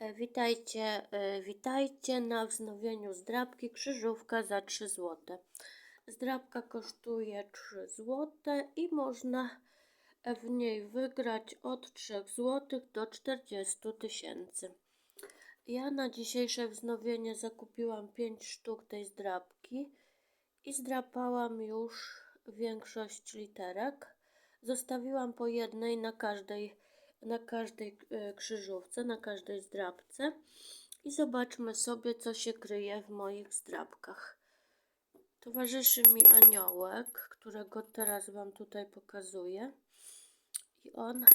E, Witajcie, e, witajcie na wznowieniu zdrabki krzyżówka za 3 zł. Zdrabka kosztuje 3 zł i można w niej wygrać od 3 zł do 40 tysięcy. Ja na dzisiejsze wznowienie zakupiłam 5 sztuk tej zdrabki i zdrapałam już większość literek. Zostawiłam po jednej na każdej, na każdej e, krzyżówce, na każdej zdrabce i zobaczmy sobie, co się kryje w moich zdrabkach. Towarzyszy mi aniołek, którego teraz Wam tutaj pokazuję. I on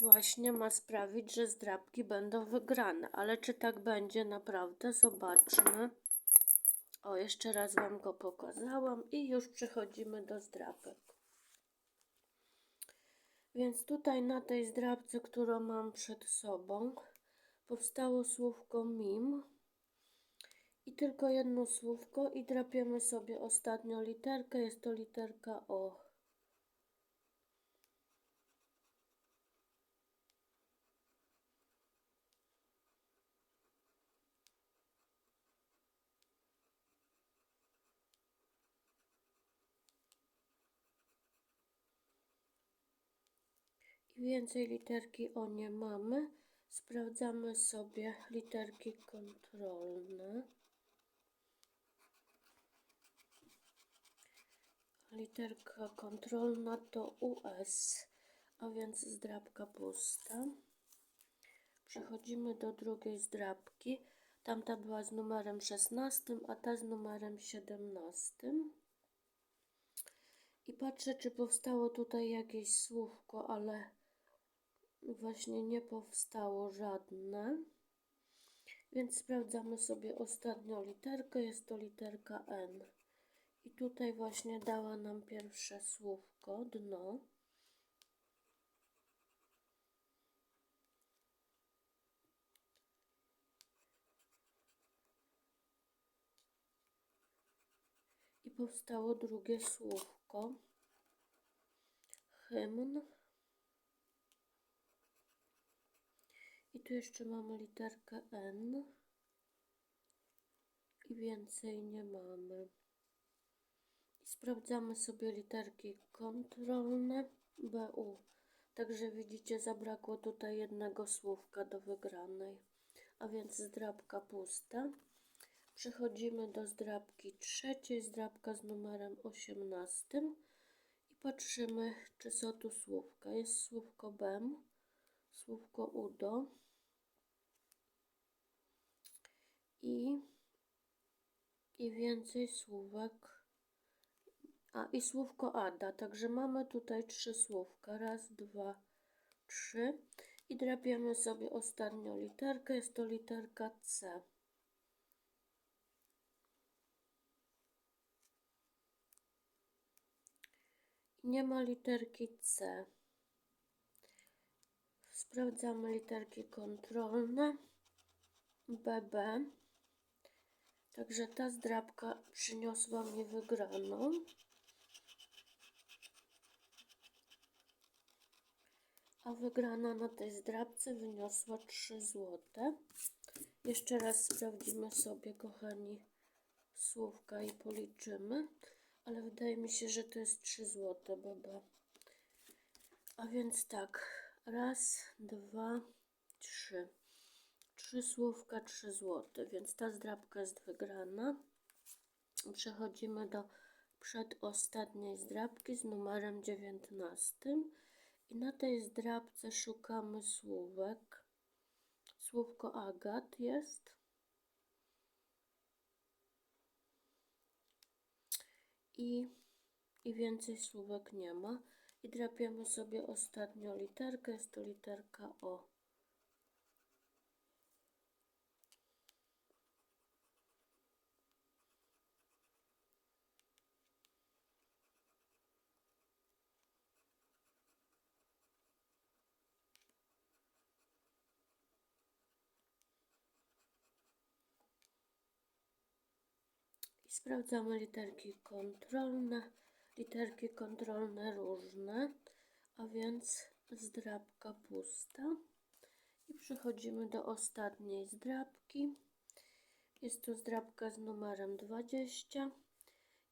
właśnie ma sprawić, że zdrabki będą wygrane. Ale czy tak będzie naprawdę? Zobaczmy. O, jeszcze raz Wam go pokazałam i już przechodzimy do zdrabek. Więc tutaj na tej zdrabce, którą mam przed sobą, powstało słówko mim i tylko jedno słówko i drapiemy sobie ostatnią literkę, jest to literka O. więcej literki O nie mamy. Sprawdzamy sobie literki kontrolne. Literka kontrolna to US, a więc zdrabka pusta. Przechodzimy do drugiej zdrabki. Tamta była z numerem 16, a ta z numerem 17. I patrzę, czy powstało tutaj jakieś słówko, ale właśnie nie powstało żadne. Więc sprawdzamy sobie ostatnią literkę. Jest to literka N. I tutaj właśnie dała nam pierwsze słówko, dno. I powstało drugie słówko, hymn. Tu jeszcze mamy literkę N. I więcej nie mamy. I sprawdzamy sobie literki kontrolne BU. Także widzicie, zabrakło tutaj jednego słówka do wygranej. A więc zdrabka pusta. Przechodzimy do zdrabki trzeciej, zdrabka z numerem 18 i patrzymy, czy są tu słówka. Jest słówko BEM, słówko UDO i, i więcej słówek. A i słówko ADA, także mamy tutaj trzy słówka. Raz, dwa, trzy. I drapiemy sobie ostatnią literkę, jest to literka C. Nie ma literki C. Sprawdzamy literki kontrolne. BB. Także ta zdrabka przyniosła mi wygraną. A wygrana na tej zdrabce wyniosła 3 zł. Jeszcze raz sprawdzimy sobie, kochani, słówka i policzymy ale wydaje mi się, że to jest 3 złote, baba. A więc tak, raz, dwa, trzy. Trzy słówka, trzy złote, więc ta zdrabka jest wygrana. Przechodzimy do przedostatniej zdrabki z numerem 19. I na tej zdrabce szukamy słówek. Słówko agat jest. i, i więcej słówek nie ma. I drapiemy sobie ostatnią literkę, jest to literka O. sprawdzamy literki kontrolne. Literki kontrolne różne, a więc zdrabka pusta. I Przechodzimy do ostatniej zdrabki. Jest to zdrabka z numerem 20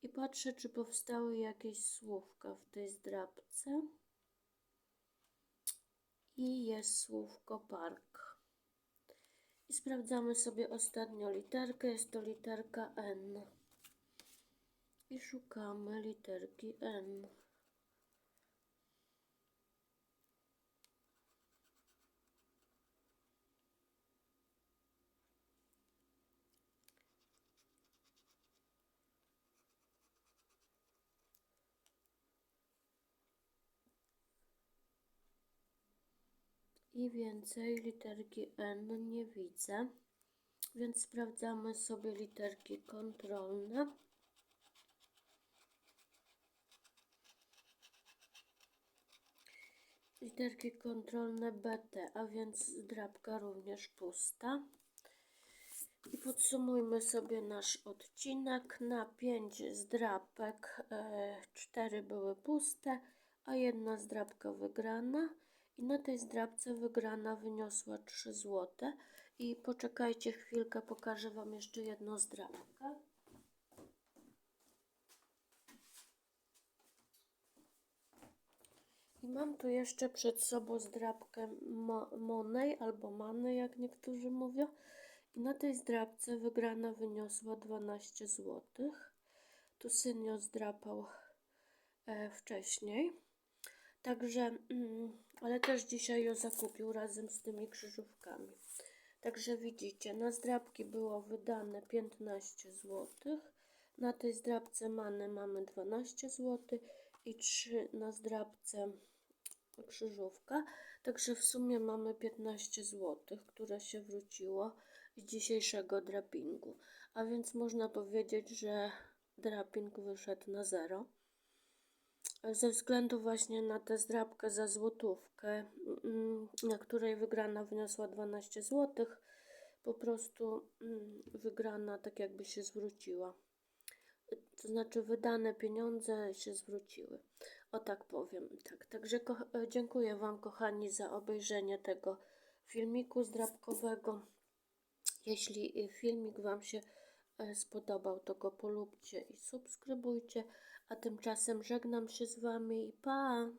i patrzę, czy powstały jakieś słówka w tej zdrabce. I jest słówko park. I sprawdzamy sobie ostatnią literkę. Jest to literka N. I szukamy literki N. I więcej literki N nie widzę, więc sprawdzamy sobie literki kontrolne. Literki kontrolne BT, a więc drapka również pusta. I podsumujmy sobie nasz odcinek. Na 5 zdrapek 4 były puste, a jedna zdrapka wygrana. I na tej zdrabce wygrana wyniosła 3 zł. I poczekajcie chwilkę, pokażę Wam jeszcze jedną zdrabkę. I mam tu jeszcze przed sobą zdrabkę mo Monej albo Many, jak niektórzy mówią. I na tej zdrabce wygrana wyniosła 12 zł. Tu syn ją zdrapał e, wcześniej. Także, mm, ale też dzisiaj ją zakupił razem z tymi krzyżówkami. Także widzicie, na zdrabki było wydane 15 zł. Na tej zdrabce many mamy 12 zł i 3 na zdrabce krzyżówka. Także w sumie mamy 15 zł, które się wróciło z dzisiejszego drapingu. A więc można powiedzieć, że draping wyszedł na zero. Ze względu właśnie na tę zdrabkę za złotówkę, mm, na której wygrana wyniosła 12 zł, po prostu mm, wygrana tak jakby się zwróciła. To znaczy wydane pieniądze się zwróciły. O tak powiem. Tak, także ko- dziękuję Wam kochani za obejrzenie tego filmiku zdrabkowego. Jeśli filmik Wam się e, spodobał, to go polubcie i subskrybujcie. A tymczasem żegnam się z Wami i pa!